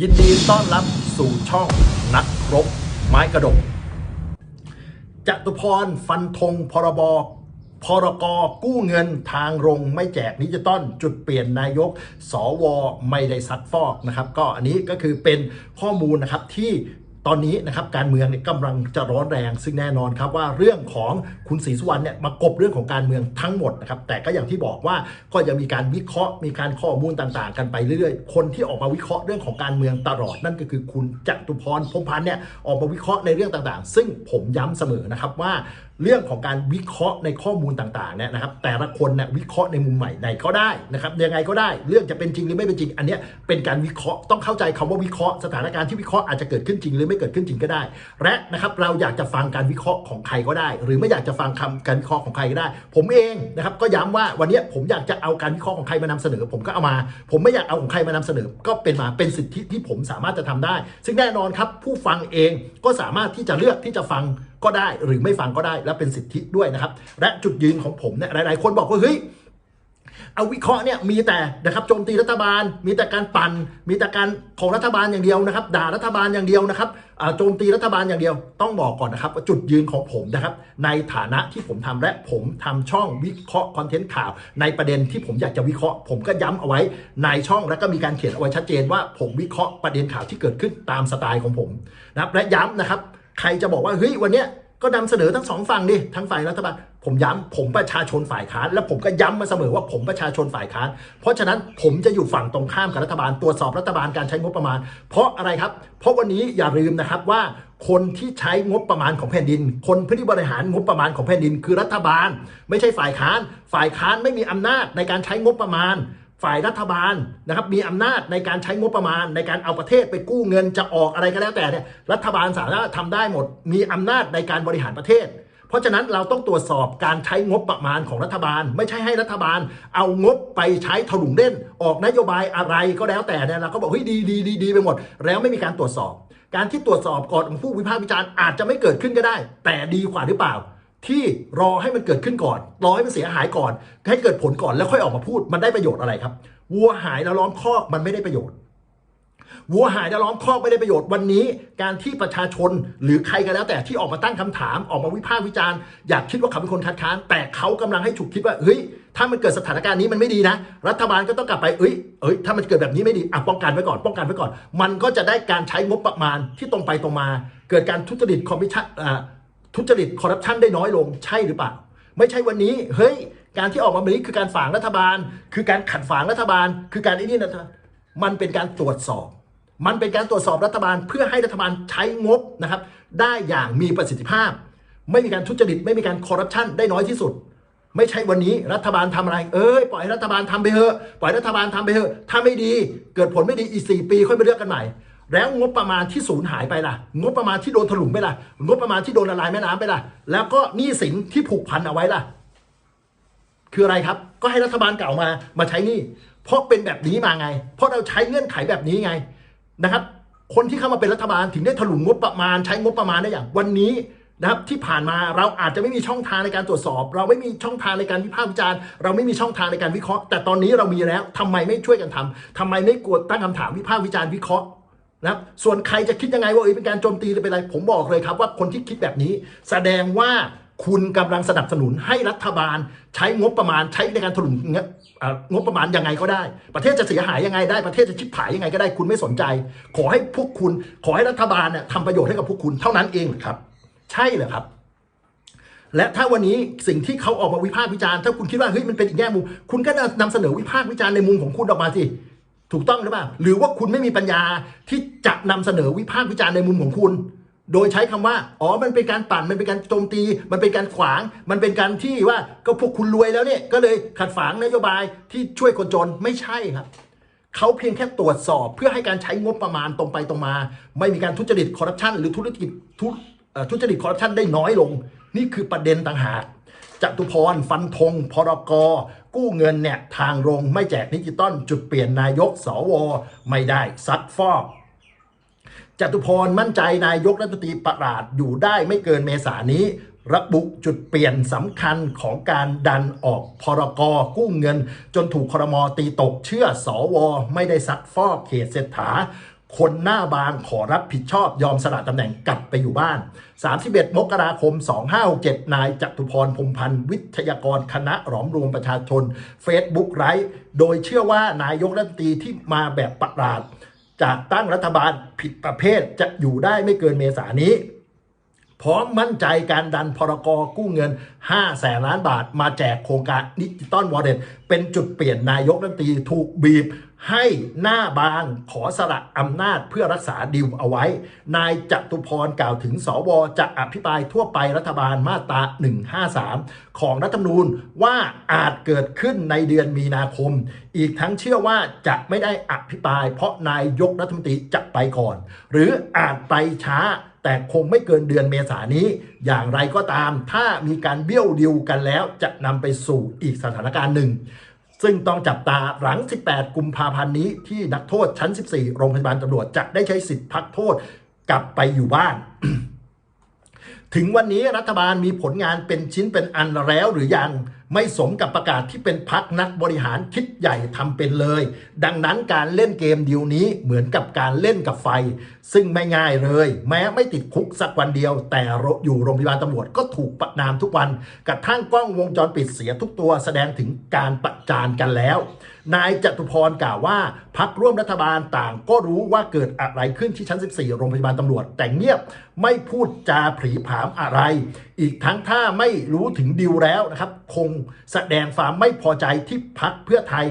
ยินดีต้อนรับสู่ช่องนักรบไม้กระดกจตุพรฟันธงพรบพรกกู้เงินทางรงไม่แจกนิจิตอนจุดเปลี่ยนนายก สวไม่ได้ซักฟอกนะครับ ก็อันนี้ก็คือเป็นข้อมูลนะครับที่ ตอนนี้นะครับการเมืองเนี่ยกำลังจะร้อนแรง ซึ่งแน่นอนครับว่าเรื่องของคุณศรีสุวรรณเนี่ยมากบเรื่องของการเมืองทั้งหมดนะครับแต่ก็อย่างที่บอกว่าก็ยังมีการวิเคราะห์มีการข้อมูลต่างๆ กันไปเรื่อยๆ คนที่ออกมาวิเคราะห์เรื่องของการเมืองตลอดนั่นก็คือคุณจตุพรพรมพันธ์เนี่ยออกมาวิเคราะห์ในเรื่องต่างๆ ซึ่งผมย้ำเสมอนะครับว่า เรื่องของการวิเคราะห์ในข้อมูลต่างๆเนี่ยนะครับ แต่ละคนเนี่ยวิเคราะห์ในมุมใหม่ไหนก็ได้นะครับยังไงก็ได้เรื่องจะเป็นจริงหรือไม่เป็นจริง อันนี้เป็นการวิเคราะห์ต้องเข้าใจคำว่าวิเคราะห์สถานการณ์ที่วิเคราะห์อาจจะเกิดขึ้นจริงหรือไม่เกิดขึ้นจริงก็ได้ และนะครับเราอยากจะฟังการวิเคราะห์ของใครก็ได้ หรือไม่อยากจะฟังคำการวิเคราะห์ของใครก็ได้ ผมเองนะครับก็ย้ำว่าวันนี้ผมอยากจะเอาการวิเคราะห์ของใครมานำเสนอ ผมก็เอามา ผมไม่อยากเอาของใครมานำเสนอ ก็เป็นมาเป็นสิทธิที่ผมสามารถจะทำได้ ซึ่งแน่นอนครับผู้ฟังเองก็สามารถที่จะเลือกที่จะฟัง ก็ได้หรือไม่ฟังก็ได้และเป็นสิทธิด้วยนะครับ และจุดยืนของผมเนี่ยหลาย ๆ คนบอกว่าเฮ้ยเอาวิเคราะห์เนี่ยมีแต่นะครับโจมตีรัฐบาล มีแต่การปั่น มีแต่การของรัฐบาลอย่างเดียวนะครับ ด่ารัฐบาลอย่างเดียวนะครับโจมตีรัฐบาลอย่างเดียว ต้องบอกก่อนนะครับว่าจุดยืนของผมนะครับ ในฐานะที่ผมทำและผมทำช่องวิเคราะห์คอนเทนต์ข่าว ในประเด็นที่ผมอยากจะวิเคราะห์ ผมก็ย้ำเอาไว้ในช่องแล้วก็มีการเขียนเอาไว้ชัดเจนว่าผมวิเคราะห์ประเด็นข่าวที่เกิดขึ้นตามสไตล์ของผมนะครับและย้ำนะครับ ใครจะบอกว่าเฮ้ยวันเนี้ยก็นำเสนอทั้งสองฝั่งดิทั้งฝ่ายรัฐบาลผมย้ำผมประชาชนฝ่ายค้านและผมก็ย้ำมาเสมอว่าผมประชาชนฝ่ายค้านเพราะฉะนั้นผมจะอยู่ฝั่งตรงข้ามกับรัฐบาลตรวจสอบรัฐบาลการใช้งบประมาณ เพราะอะไรครับ เพราะวันนี้อย่าลืมนะครับว่าคนที่ใช้งบประมาณของแผ่นดิน คนผู้ที่บริหารงบประมาณของแผ่นดิน คือรัฐบาล ไม่ใช่ฝ่ายค้าน ฝ่ายค้านไม่มีอำนาจในการใช้งบประมาณ ฝ่ายรัฐบาลนะครับมีอำนาจในการใช้งบประมาณ ในการเอาประเทศไปกู้เงินจะออกอะไรก็แล้วแต่เนี่ยรัฐบาลสามารถทำได้หมด มีอำนาจในการบริหารประเทศ เพราะฉะนั้นเราต้องตรวจสอบการใช้งบประมาณของรัฐบาล ไม่ใช่ให้รัฐบาล เอางบไปใช้ถลุงเล่น ออกนโยบายอะไรก็แล้วแต่เนี่ยเราก็บอกเฮ้ยดีดีดีดีไปหมด แล้วไม่มีการตรวจสอบ การที่ตรวจสอบก่อนผู้วิพากษ์วิจารณ์อาจจะไม่เกิดขึ้นก็ได้ แต่ดีกว่าหรือเปล่า ที่รอให้มันเกิดขึ้นก่อน รอให้มันเสียหายก่อน ให้เกิดผลก่อนแล้วค่อยออกมาพูด มันได้ประโยชน์อะไรครับ วัวหายแล้วล้อมคอกมันไม่ได้ประโยชน์ วัวหายแล้วล้อมคอกไม่ได้ประโยชน์ วันนี้การที่ประชาชนหรือใครก็แล้ว แต่ที่ออกมาตั้งคำถาม ออกมาวิพากษ์วิจารณ์ อยากคิดว่าเขาเป็นคนคัดค้าน แต่เขากำลังให้ฉุกคิดว่า เฮ้ย ถ้ามันเกิดสถานการณ์นี้มันไม่ดีนะ รัฐบาลก็ต้องกลับไป เอ้ย เอ้ย ถ้ามันเกิดแบบนี้ไม่ดี อะ ป้องกันไว้ก่อน ป้องกันไว้ก่อน มันก็จะได้การใช้งบประมาณที่ตรงไปตรงมา เกิดการทุจริตคอมมิชชั่นอ่า ทุจริตคอร์รัปชันได้น้อยลงใช่หรือเปล่า ไม่ใช่วันนี้เฮ้ยการที่ออกมาแบบนี้คือการฝางรัฐบาล คือการขัดฝางรัฐบาล คือการไอ้นี่นะมันเป็นการตรวจสอบ มันเป็นการตรวจสอบรัฐบาล เพื่อให้รัฐบาลใช้งบนะครับ ได้อย่างมีประสิทธิภาพ ไม่มีการทุจริตไม่มีการคอร์รัปชันได้น้อยที่สุด ไม่ใช่วันนี้รัฐบาลทำอะไร เอ้ยปล่อยให้รัฐบาลทำไปเถอะปล่อยรัฐบาลทำไปเถอะถ้าไม่ดี เกิดผลไม่ดีอีกสี่ปี ค่อยไปเลือกกันใหม่ แล้วงบประมาณที่สูญหายไปล่ะ งบประมาณที่โดนถลุงไปล่ะ งบประมาณที่โดนละลายแม่น้ำไปล่ะ แล้วก็หนี้สินที่ผูกพันเอาไว้ล่ะ คืออะไรครับ ก็ให้รัฐบาลเก่ามา มาใช้หนี่เพราะเป็นแบบนี้มาไง เพราะเราใช้เงื่อนไขแบบนี้ไงนะครับ คนที่เข้ามาเป็นรัฐบาลถึงได้ถลุงงบประมาณ ใช้งบประมาณได้อย่าง วันนี้นะครับที่ผ่านมาเราอาจจะไม่มีช่องทางในการตรวจสอบ เราไม่มีช่องทางในการวิพากษ์วิจารณ์เราไม่มีช่องทางในการวิเคราะห์ แต่ตอนนี้เรามีแล้วทำไมไม่ช่วยกันทำทำไมไม่กดตั้งคำถามวิพากษ์วิจารณ์วิเคราะห์ นะส่วนใครจะคิดยังไงว่าเอ้ยเป็นการโจมตีหรือเป็นอะไร ผมบอกเลยครับว่าคนที่คิดแบบนี้ แสดงว่าคุณกำลังสนับสนุนให้รัฐบาล ใช้งบประมาณใช้ในการถลุงเงอ่างบประมาณยังไงก็ได้ ประเทศจะเสียหายยังไงได้ประเทศจะชิบหายยังไงก็ได้คุณไม่สนใจ ขอให้พวกคุณ ขอให้รัฐบาลเนี่ยทำประโยชน์ให้กับพวกคุณเท่านั้นเองครับ ใช่เหรอครับ และถ้าวันนี้สิ่งที่เขาออกมาวิพากษ์วิจารณ์ถ้าคุณคิดว่าเฮ้ยมันเป็นอีกแง่มุมคุณก็นำเสนอวิพากษ์วิจารณ์ในมุมของคุณออกมาสิ ถูกต้องหรือเปล่า หรือว่าคุณไม่มีปัญญาที่จะนำเสนอวิพากษ์วิจารณ์ในมุมของคุณ โดยใช้คำว่า อ๋อ มันเป็นการปั่น มันเป็นการโจมตี มันเป็นการขวาง มันเป็นการที่ว่าก็พวกคุณรวยแล้วเนี่ย ก็เลยขัดฝางนโยบายที่ช่วยคนจน ไม่ใช่ครับ เขาเพียงแค่ตรวจสอบเพื่อให้การใช้งบประมาณตรงไปตรงมา ไม่มีการทุจริตคอร์รัปชันหรือธุรกิจทุจริตคอร์รัปชันได้น้อยลง นี่คือประเด็นต่างหาก จตุพรฟันธงพรกรกู้เงินเนี่ยทางลงไม่แจกดิจิตอลจุดเปลี่ยนนายกสวไม่ได้ซัดฟอกจตุพรมั่นใจนายกรัฐมนตรีประหลาดอยู่ได้ไม่เกินเมษานี้ระบุจุดเปลี่ยนสำคัญของการดันออกพรกรกู้เงิน จนถูกครมตีตกเชื่อสวไม่ได้ซักฟอกเขตเศรษฐา คนหน้าบางขอรับผิดชอบยอมสละตำแหน่งกลับไปอยู่บ้าน 31 มกราคม 2567 นายจตุพรพรหมพันธ์วิทยากรคณะหลอมรวมประชาชน Facebook ไร้โดยเชื่อว่านายกรัฐมนตรีที่มาแบบประหลาดจากตั้งรัฐบาลผิดประเภทจะอยู่ได้ไม่เกินเมษานี้ พร้อมมั่นใจการดันพรกกู้เงิน 5 แสนล้านบาท มาแจกโครงการดิจิตอลวอลเล็ตเป็นจุดเปลี่ยนนายกรัฐมนตรีถูกบีบ ให้หน้าบางขอสละอำนาจเพื่อรักษาดิวเอาไว้ นายจตุพรกล่าวถึงสวจะอภิปรายทั่วไปรัฐบาลมาตรา 153 ของรัฐธรรมนูญว่าอาจเกิดขึ้นในเดือนมีนาคม อีกทั้งเชื่อว่าจะไม่ได้อภิปราย เพราะนายยกรัฐมนตรีจะไปก่อน หรืออาจไปช้า แต่คงไม่เกินเดือนเมษานี้ อย่างไรก็ตาม ถ้ามีการเบี้ยวดิวกันแล้วจะนำไปสู่อีกสถานการณ์หนึ่ง ซึ่งต้องจับตาหลัง 18 กุมภาพันธ์นี้ที่นักโทษชั้น 14 โรงพยาบาลตำรวจจะได้ใช้สิทธิพักโทษกลับไปอยู่บ้านถึงวันนี้รัฐบาลมีผลงานเป็นชิ้นเป็นอันแล้วหรือยัง ไม่สมกับประกาศที่เป็นพักนักบริหารคิดใหญ่ทำเป็นเลย ดังนั้นการเล่นเกมดีลนี้เหมือนกับการเล่นกับไฟ ซึ่งไม่ง่ายเลย แม้ไม่ติดคุกสักวันเดียว แต่อยู่โรงพยาบาลตำรวจก็ถูกประนามทุกวันกระทั่งกล้องวงจรปิดเสียทุกตัวแสดงถึงการประจานกันแล้ว นายจตุพรกล่าวว่าพักร่วมรัฐบาลต่างก็รู้ว่าเกิดอะไรขึ้นที่ชั้น 14 โรงพยาบาลตำรวจ แต่เงียบไม่พูดจาผีผามอะไร อีกทั้งถ้าไม่รู้ถึงดิวแล้วนะครับคงแสดงความไม่พอใจที่พักเพื่อไทย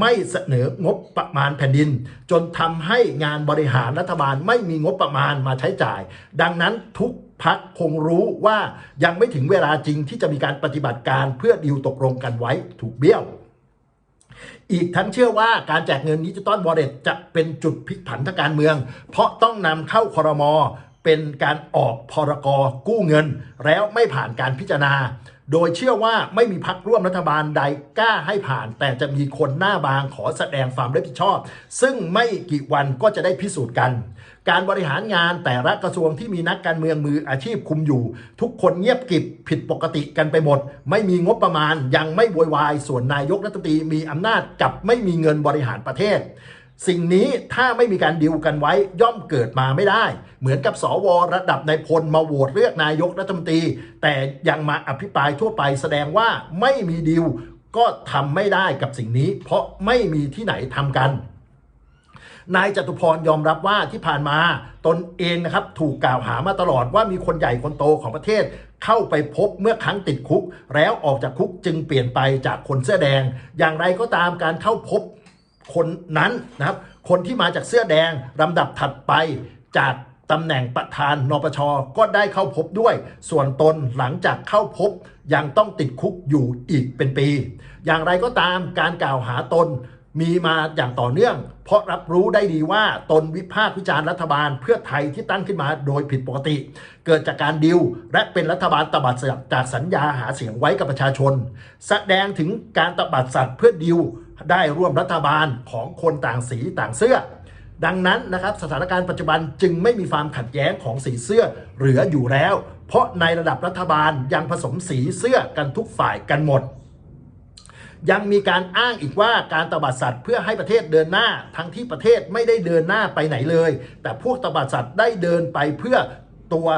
ไม่เสนองบประมาณแผ่นดิน จนทำให้งานบริหารรัฐบาลไม่มีงบประมาณมาใช้จ่าย ดังนั้นทุกพักคงรู้ว่ายังไม่ถึงเวลาจริงที่จะมีการปฏิบัติการเพื่อดิวตกลงกันไว้ถูกเบี้ยว อีกทั้งเชื่อว่าการแจกเงินดิจิตอลวอลเล็ตจะเป็นจุดพลิกผันทางการเมือง เพราะต้องนำเข้าคอรมอเป็นการออกพรกกู้เงิน แล้วไม่ผ่านการพิจารณา โดยเชื่อว่าไม่มีพักร่วมรัฐบาลใดกล้าให้ผ่าน แต่จะมีคนหน้าบางขอแสดงความรับผิดชอบ ซึ่งไม่กี่วันก็จะได้พิสูจน์กัน การบริหารงานแต่ละกระทรวงที่มีนักการเมืองมืออาชีพคุมอยู่ ทุกคนเงียบกิบผิดปกติกันไปหมด ไม่มีงบประมาณยังไม่โวยวายส่วนนายกรัฐมนตรีมีอำนาจกับไม่มีเงินบริหารประเทศ สิ่งนี้ถ้าไม่มีการดิวกันไว้ย่อมเกิดมาไม่ได้ เหมือนกับสวระดับนายพลมาโหวตเลือกนายกรัฐมนตรี แต่ยังมาอภิปรายทั่วไปแสดงว่าไม่มีดิวก็ทำไม่ได้กับสิ่งนี้ เพราะไม่มีที่ไหนทำกันนายจตุพรยอมรับว่าที่ผ่านมาตนเองนะครับถูกกล่าวหามาตลอดว่ามีคนใหญ่คนโตของประเทศ เข้าไปพบเมื่อครั้งติดคุก แล้วออกจากคุกจึงเปลี่ยนไปจากคนเสื้อแดง อย่างไรก็ตามการเข้าพบ คนนั้นนะครับ คนที่มาจากเสื้อแดงลำดับถัดไปจากตำแหน่งประธานนปชก็ได้เข้าพบด้วย ส่วนตนหลังจากเข้าพบยังต้องติดคุกอยู่อีกเป็นปี อย่างไรก็ตามการกล่าวหาตน มีมาอย่างต่อเนื่อง เพราะรับรู้ได้ดีว่าตนวิพากษ์วิจารณ์รัฐบาลเพื่อไทยที่ตั้งขึ้นมาโดยผิดปกติ เกิดจากการดิวและเป็นรัฐบาลตบัดสัตว์จากสัญญาหาเสียงไว้กับประชาชน แสดงถึงการตบัดสัตว์เพื่อดิวได้ร่วมรัฐบาลของคนต่างสีต่างเสื้อ ดังนั้นนะครับสถานการณ์ปัจจุบันจึงไม่มีความขัดแย้งของสีเสื้อเหลืออยู่แล้ว เพราะในระดับรัฐบาลยังผสมสีเสื้อกันทุกฝ่ายกันหมด ยังมีการอ้างอีกว่าการตบัดสัตว์เพื่อให้ประเทศเดินหน้า ทั้งที่ประเทศไม่ได้เดินหน้าไปไหนเลย แต่พวกตบัดสัตว์ได้เดินไปเพื่อตัว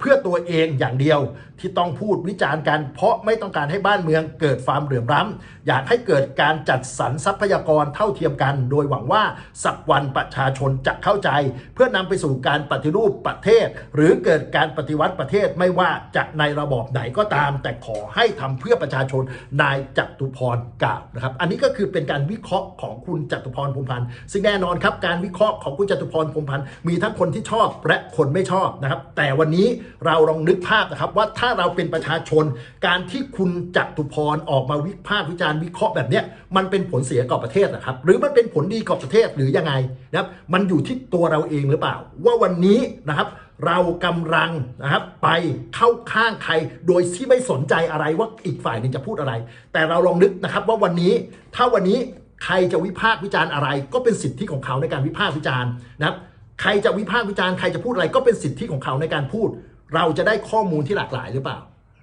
เพื่อตัวเองอย่างเดียวที่ต้องพูดวิจารณ์กัน เพราะไม่ต้องการให้บ้านเมืองเกิดความเหลื่อมล้ำอยากให้เกิดการจัดสรรทรัพยากรเท่าเทียมกัน โดยหวังว่าสักวันประชาชนจะเข้าใจ เพื่อนำไปสู่การปฏิรูปประเทศ หรือเกิดการปฏิวัติประเทศไม่ว่าจะในระบอบไหนก็ตาม แต่ขอให้ทำเพื่อประชาชนนายจัตุพรกล่าวนะครับ อันนี้ก็คือเป็นการวิเคราะห์ของคุณจัตุพรพรมพันธ์ซึ่งแน่นอนครับการวิเคราะห์ของคุณจัตุพรพรมพันธ์มีทั้งคนที่ชอบและคนไม่ชอบนะครับ แต่วันนี้เราลองนึกภาพนะครับ ว่าถ้าเราเป็นประชาชน การที่คุณจัตุพรออกมาวิพากษ์วิจารณ์วิเคราะห์แบบเนี้ยมันเป็นผลเสียกับประเทศนะครับ หรือมันเป็นผลดีกับประเทศหรือยังไงนะครับ มันอยู่ที่ตัวเราเองหรือเปล่า ว่าวันนี้นะครับเรากำลังนะครับไปเข้าข้างใครโดยที่ไม่สนใจอะไรว่าอีกฝ่ายหนึ่งจะพูดอะไร แต่เราลองนึกนะครับว่าวันนี้ถ้าวันนี้ใครจะวิพากษ์วิจารณ์อะไร ก็เป็นสิทธิของเขาในการวิพากษ์วิจารณ์นะครับ ใครจะวิพากษ์วิจารณ์ใครจะพูดอะไรก็เป็นสิทธิของเขาในการพูด เราจะได้ข้อมูลที่หลากหลายหรือเปล่า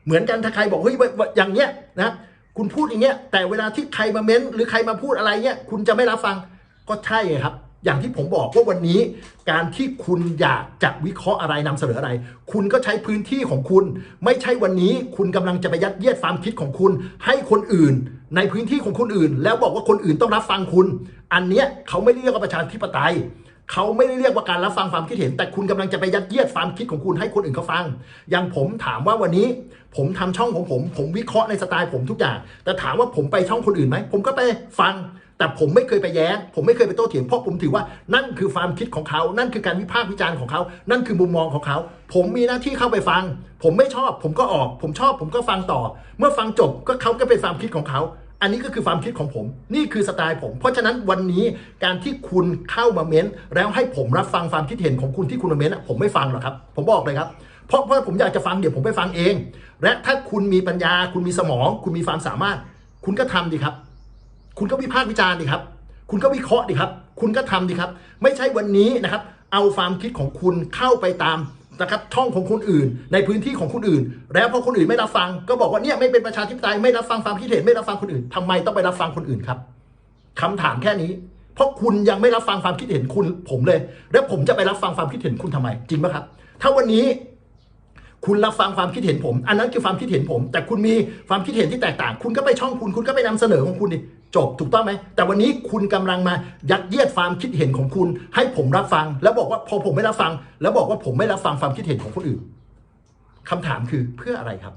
เหมือนกันถ้าใครบอกเฮ้ยอย่างเนี้ยนะคุณพูดอย่างเงี้ยแต่เวลาที่ใครมาเม้นหรือใครมาพูดอะไรเงี้ยคุณจะไม่รับฟังก็ใช่ไงครับ อย่างที่ผมบอกว่าวันนี้ การที่คุณอยากจะวิเคราะห์อะไรนำเสนออะไร คุณก็ใช้พื้นที่ของคุณ ไม่ใช่วันนี้คุณกำลังจะไปยัดเยียดความคิดของคุณ ให้คนอื่น ในพื้นที่ของคนอื่น แล้วบอกว่าคนอื่นต้องรับฟังคุณ อันเนี้ยเขาไม่เรียกว่าประชาธิปไตย เขาไม่ได้เรียกว่าการรับฟังความคิดเห็น แต่คุณกำลังจะไปยัดเยียดความคิดของคุณให้คนอื่นเขาฟัง อย่างผมถามว่าวันนี้ ผมทำช่องของผม ผมวิเคราะห์ในสไตล์ผมทุกอย่าง แต่ถามว่าผมไปช่องคนอื่นไหม ผมก็ไปฟัง แต่ผมไม่เคยไปแย้ง ผมไม่เคยไปโต้เถียง เพราะผมถือว่านั่นคือความคิดของเขา นั่นคือการวิพากษ์วิจารณ์ของเขา นั่นคือมุมมองของเขา ผมมีหน้าที่เข้าไปฟัง ผมไม่ชอบ ผมก็ออก ผมชอบ ผมก็ฟังต่อ เมื่อฟังจบก็เขาก็เป็นความคิดของเขา อันนี้ก็คือความคิดของผม นี่คือสไตล์ผม เพราะฉะนั้นวันนี้การที่คุณเข้ามาเม้น แล้วให้ผมรับฟังความคิดเห็นของคุณที่คุณมาเม้นผมไม่ฟังหรอกครับ ผมบอกเลยครับเพราะเพราะผมอยากจะฟังเดี๋ยวผมไปฟังเอง และถ้าคุณมีปัญญา คุณมีสมอง คุณมีความสามารถ คุณก็ทำดีครับ คุณก็วิพากษ์วิจารณ์ดีครับ คุณก็วิเคราะห์ดีครับ คุณก็ทำดีครับ ไม่ใช่วันนี้นะครับ เอาความคิดของคุณเข้าไปตาม นะครับช่องของคนอื่น ในพื้นที่ของคนอื่น แล้วพอคนอื่นไม่รับฟัง ก็บอกว่าเนี่ยไม่เป็นประชาธิปไตยไม่รับฟังความคิดเห็นไม่รับฟังคนอื่นทำไมต้องไปรับฟังคนอื่นครับคำถามแค่นี้ เพราะคุณยังไม่รับฟังความคิดเห็นคุณผมเลย แล้วผมจะไปรับฟังความคิดเห็นคุณทำไม จริงไหมครับ ถ้าวันนี้คุณรับฟังความคิดเห็นผม อันนั้นคือความคิดเห็นผม แต่คุณมีความคิดเห็นที่แตกต่าง คุณก็ไปช่องคุณ คุณก็ไปนำเสนอของคุณดิ จบถูกต้องไหม แต่วันนี้คุณกำลังมายัดเยียดความคิดเห็นของคุณ ให้ผมรับฟัง แล้วบอกว่าพอผมไม่รับฟัง แล้วบอกว่าผมไม่รับฟังความคิดเห็นของคนอื่นคำถามคือเพื่ออะไรครับ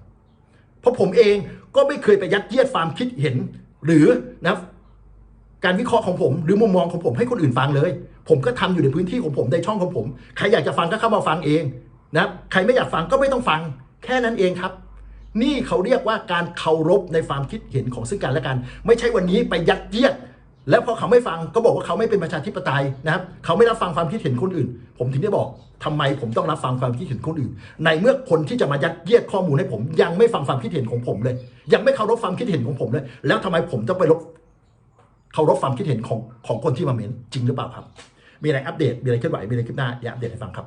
เพราะผมเองก็ไม่เคยไปยัดเยียดความคิดเห็น หรือนะการวิเคราะห์ของผม หรือมุมมองของผมให้คนอื่นฟังเลย ผมก็ทำอยู่ในพื้นที่ของผมในช่องของผม ใครอยากจะฟังก็เข้ามาฟังเองนะใครไม่อยากฟังก็ไม่ต้องฟัง แค่นั้นเองครับ นี่เขาเรียกว่าการเคารพในความคิดเห็นของซึ่งกันและกัน ไม่ใช่วันนี้ไปยัดเยียด แล้วพอเขาไม่ฟังก็บอกว่าเขาไม่เป็นประชาธิปไตยนะครับ เขาไม่รับฟังความคิดเห็นคนอื่น ผมถึงได้บอกทำไมผมต้องรับฟังความคิดเห็นคนอื่น ในเมื่อคนที่จะมายัดเยียดข้อมูลให้ผม ยังไม่ฟังความคิดเห็นของผมเลย ยังไม่เคารพความคิดเห็นของผมเลย แล้วทำไมผมต้องไปลบเคารพความคิดเห็นของของคนที่มาเม้นจริงหรือเปล่าครับ มีอะไรอัปเดตมีอะไรเคลื่อนไหวมีอะไรคืบหน้าอย่าอัปเดตให้ฟังครับ